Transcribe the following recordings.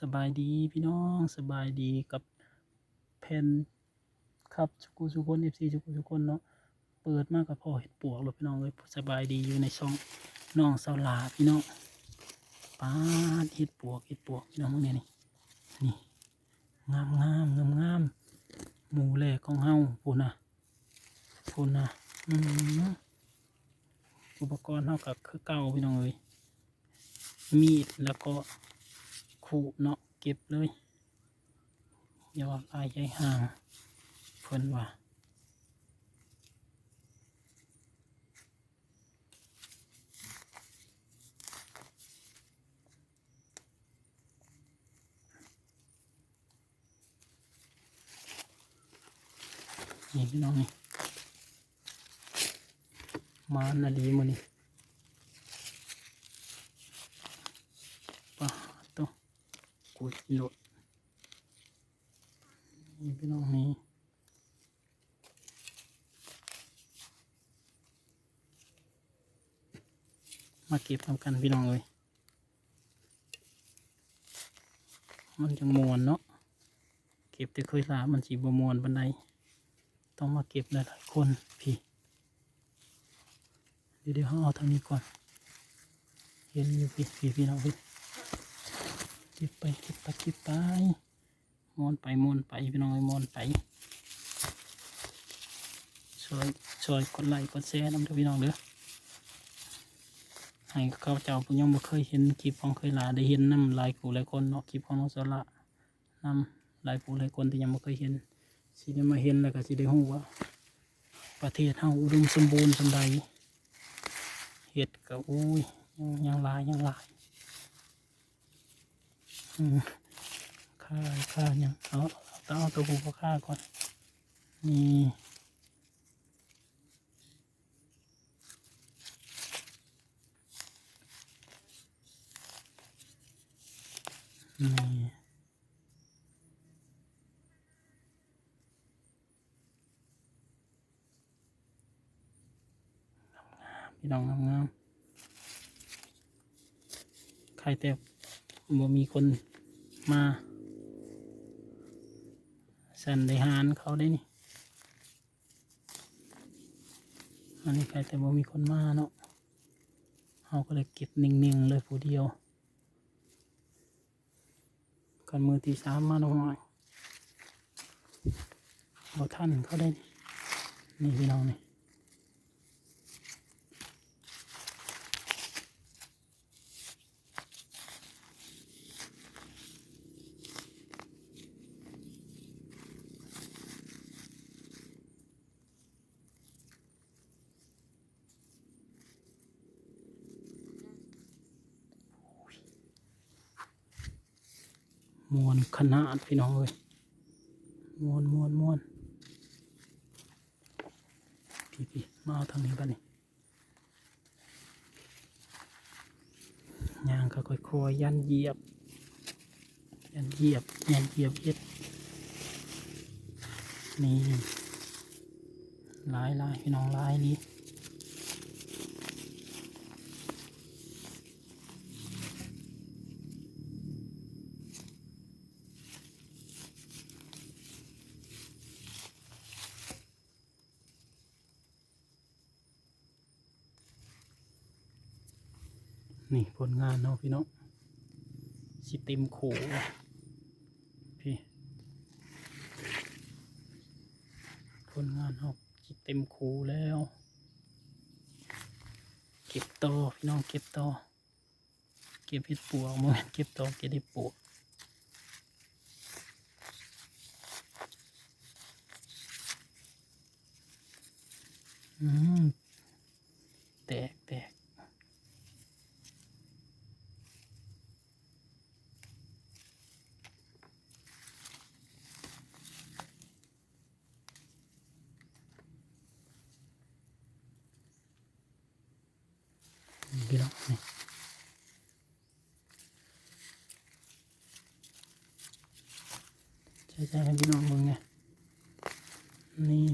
สบายดีพี่น้องสบายดีกับแผ่นครับสุกุสุคนเอฟซีสุกุสุคนเนาะเปิดมากกับพ่อเห็ดปวกเลยพี่น้องเลยสบายดีอยู่ในช่องน้องสาวลาพี่น้องป้าเห็ดปวกเห็ดปวกพี่น้องเนี่ยนี่นี่งามงามงามงามหมูแรกของเฮาพูนนะพูนนะอืมอุปกรณ์เฮากับคือเก่าพี่น้องเลยมีดแล้วก็ ขู่เนาะเก็บเลยอย่าว่าลายใจห่างเพิ่นว่านี่พี่น้องนี่มานาดีมือนี่ปะตัว กุดหลดนี่พี่น้องนี่มาเก็บทำกันพี่น้องเลย มันจังมวนเนาะ เก็บแต่เคยลามันสีบมวนบันได ต้องมาเก็บหลายๆคนพี่ เดี๋ยวเดี๋ยวเอาทางนี้ก่อน เห็นอยู่พี่พี่พี่น้องพี่ เก็บไปเก็บไปเก็บไปมวนไปมวนไปพี่น้องไอ้มวนไปช่วยช่วยกดไลค์กดแชร์น้ำเด้อพี่น้องเด้อให้เขาเจ้าพิ่ยังบ่เคยเห็นคลิปของเคยลาได้เห็นน้ำลายผู้หลายคนเนาะคลิปของน้องสละน้ำลายผู้หลายคนที่ยังบ่เคยเห็นสิได้มาเห็นแล้วก็สิได้รู้ว่า ประเทศเฮาอุดมสมบูรณ์สำใดเห็ดก็อุ้ยยังยังลายยังลาย ค่าค่ายังเอาต้องเอาตัวผูกค่าก่อนนี่นี่พี่น้องงามๆใครแต่ บ่มีคนมาสันได้หารเขาได้นี่อันนี้ใครแต่บ่มีคนมาเนาะเขาก็เลยเก็บนิ่งๆเลยผู้เดียวกันมือที่สามมาหน่อยเราท่านเขาได้นี่นี่พี่น้องนี่ มวนขนาดพี่น้องเลยมวนมวนมวนพี่พี่มาเอาทางนี้บ้านี่ย่างก็ค่อยๆยันเหยียบ ยันเหยียบ ยันเหยียบเย็ดนี่ลายลายพี่น้องลายนี้ นี่ผลงานเนาะพี่น้องสิเต็มขู่พี่ผลงานเนาะสิเต็มขู่แล้ว เก็บต่อพี่น้องเก็บต่อเก็บเห็ดปวกมาเก็บต่อเก็บเห็ดปวก ใจให้พี่น้องมึงไงนี่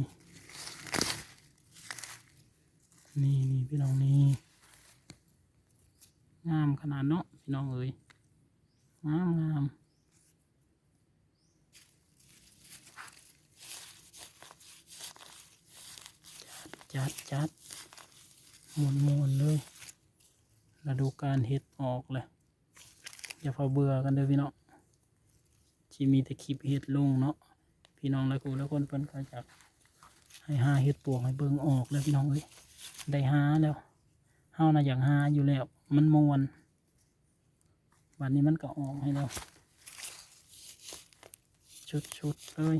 นี่นี่พี่น้องนี่งามขนาดเนาะพี่น้องเอ้ยงามงามจัดจัดจัดมวนมวนเลยฤดูการเห็ดออกเลยอย่าเฝ้าเบื่อกันเด้อพี่น้อง ที่มีแต่คลิปเห็ดลงเนาะพี่น้องและกูและคนเพิ่นก็อยากให้หาเห็ดปวกให้เบิ่งออกแล้วพี่น้องเอ้ยได้หาแล้วเฮาน่ะอยากหาอยู่แล้ว มันมวนวันนี้มันก็ออกให้แล้วชุดๆเลย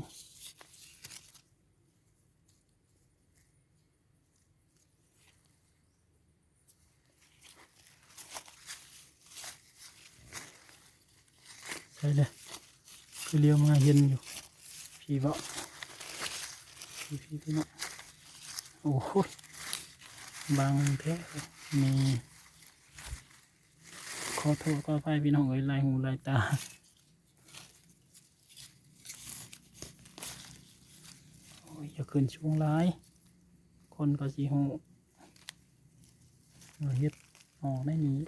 ใช่เลย เลี้ยวมาเห็นอยู่ พี่บ่พี่พี่พี่เนาะโอ้โหบางแท้มีขอโทษก็ไปพี่น้องเอ้ยลายหูลายตาโอ้ยอย่าขึ้นช่วงร้าย คนก็สีหูเฮ็ดออกได้หนี้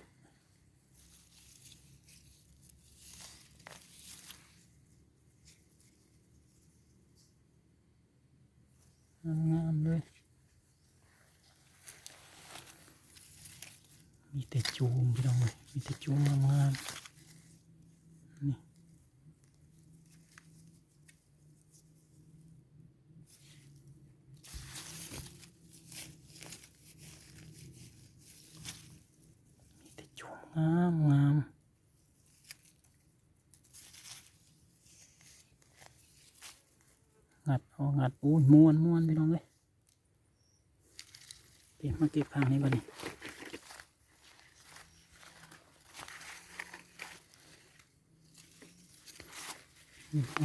งามๆเลย มีแต่ จูมพี่น้องเลยมีแต่จูมงามๆนี่มีแต่จูมงามงามงัดเอางัดอู้ม้วนม้วนพี่น้องเลยเก็บมาเก็บข้างนี้บ้านี่ อืมอ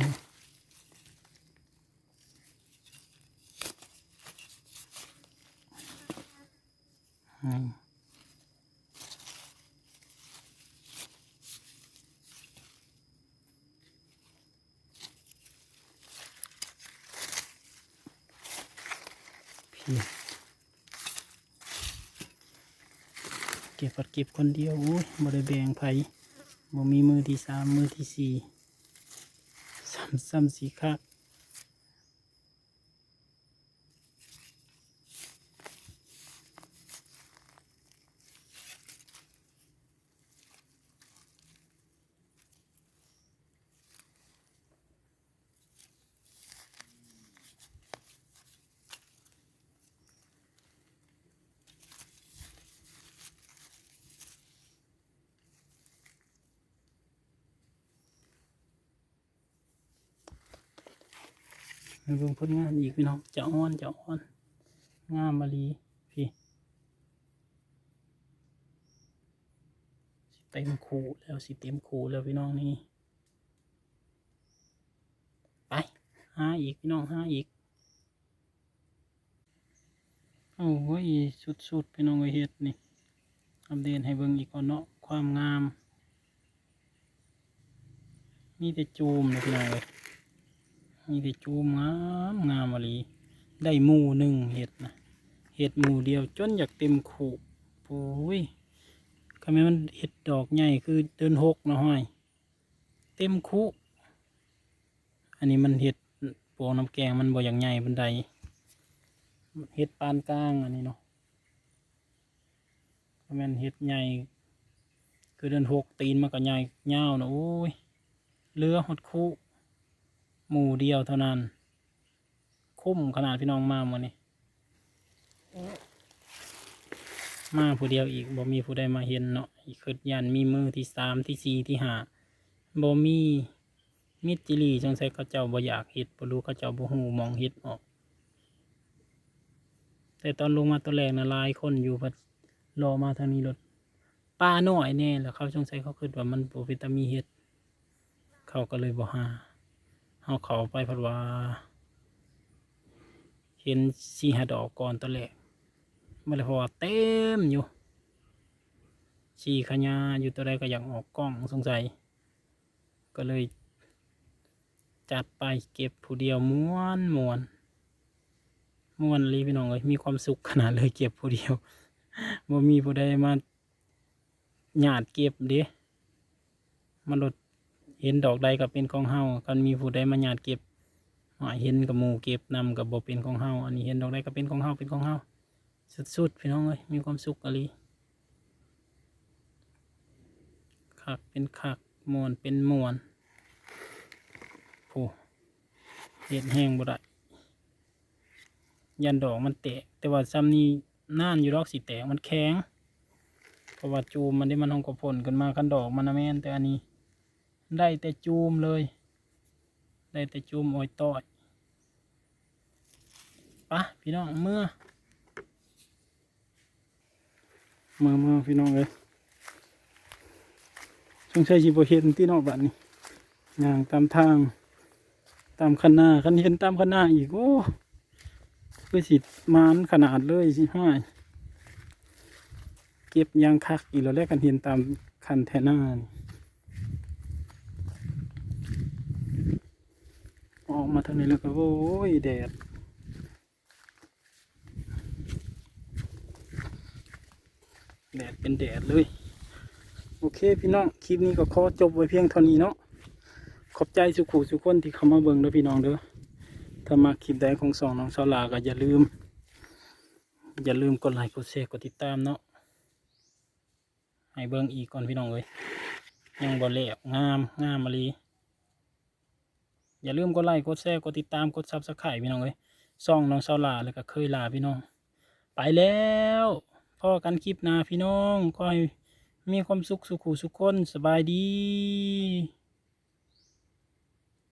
ืมพี่เก็บผัดเก็บคนเดียวโอ้ยบ่ได้แบ่งไผบ่มีมือที่สามมือที่สี่ ซ้ำสีคัก มาเบิ่งผลงานอีกพี่น้องจะอ้อนจะอ้อน งามมาลีพี่เต็มคูแล้วสิเต็มคูแล้วพี่น้องนี่ไปหาอีกพี่น้องหาอีกโอ้ยสุดๆพี่น้องไอเฮ็ดนี่อัปเดตให้เบิ่งอีกก่อนเนาะความงามมีแต่จูมเลยพี่น้องเลย มีแต่จูมงามงามอะไรได้หมูหนึ่งเห็ดนะเห็ดหมูเดียวจนอยากเต็มขู่โอ้ยทำไมมันเห็ดดอกใหญ่คือเดินหกนะห้อย เต็มคุอันนี้มันเห็ดโปงน้ำแกงมันบ่อย่างใหญ่บันไดเห็ดปานกลางอันนี้เนาะทำไมมันเห็ดใหญ่ คือเดินหกตีนมันก็ใหญ่เงาวนาะโอ้ยเรือหดคุ หมู่เดียวเท่านั้น คุ้มขนาดพี่น้องมาหมดนี่มาผู้เดียวอีกบ่มีผู้ใดมาเห็นเนาะอีกคือยันมีมือที่สามที่สี่ที่ห้าบ่มีมิจิลีจังใส่เขาเจ้าบ่อยากเห็ดบ่รู้เขาเจ้าบ่ฮู้มองเห็ดออก แต่ตอนลงมาตัวแรกนะลายคนอยู่พัดรอมาทางนี้รถป้าน้อยแน่แล้วเขาสงสัยเขาคิดว่ามันบ่วิตามีเห็ด เขาก็เลยบ่หา เอาเขาไปเพราะว่า เห็นสีหาดอกก่อนตอนแรกมาเลยเพราะว่าเต็มอยู่ชีขญาอยู่ตัวใดก็อยากออกกล้องสงสัย ก็เลย จัดไปเก็บผู้เดียวม้วนม้วนม้วนรีพี่น้องเลยมีความสุขขนาดเลยเก็บผู้เดียวบ่มีผู้ใดมาหยาดเก็บเด้มันลด เห็นดอกใดก็เป็นของเฮากันมีผู้ใดมาญาติเก็บเห็นกับหมู่เก็บนำกับบ่เป็นของเฮาอันนี้เห็นดอกใดก็เป็นของเฮาเป็นของเฮาสุดๆพี่น้องเลยมีความสุขอะไรคักเป็นคักมวนเป็นมวนโอ้เห็ดแห้งบ่ได้ยันดอกมันแตกแต่ว่าซ้ำนี้น่านอยู่ดอกสีแตกมันแข็งเพราะว่าจูมมันได้มันห้องกระพนกันมาคันดอกมันนะแม่นแต่อันนี้ ได้แต่จูมเลย ได้แต่จูมโอยต้อยปะพี่น้องเมื่อมามาพี่น้องเลยสงสัยสิบ่เห็นที่นอกบ้านนี่ย่างตามทาง ตามคันนาคันเห็นตามคันนาอีกโอ้คือสิมานขนาดเลยสิห้ายเก็บยางคักอีกแล้วแรกกันเห็นตามคันแทนานี่ ออกมาทางนี้แล้วก็โอ้ยแดดแดดเป็นแดดเลย โอเคพี่น้องคลิปนี้ก็ขอจบไว้เพียงเท่านี้เนาะขอบใจสุขุสุขคนที่เข้ามาเบิ่งเด้อพี่น้องเด้อถ้ามาคลิปใดของสองน้องสาวลาก็อย่าลืม อย่าลืมกดไลค์กดแชร์กดติดตามเนาะให้เบิ่งอีกก่อนพี่น้องเอ้ยยังบ่แล้วงามงามมาลี อย่าลืมกดไลค์กดแชร์กดติดตามกดซับสไครต์พี่น้องเอ้ยซ่องน้องสาลาแล้วก็เคยลาพี่น้อง ไปแล้วพ่อกันคลิปหน้าพี่น้องก็ให้มีความสุขสุขุสุขคนสบายดี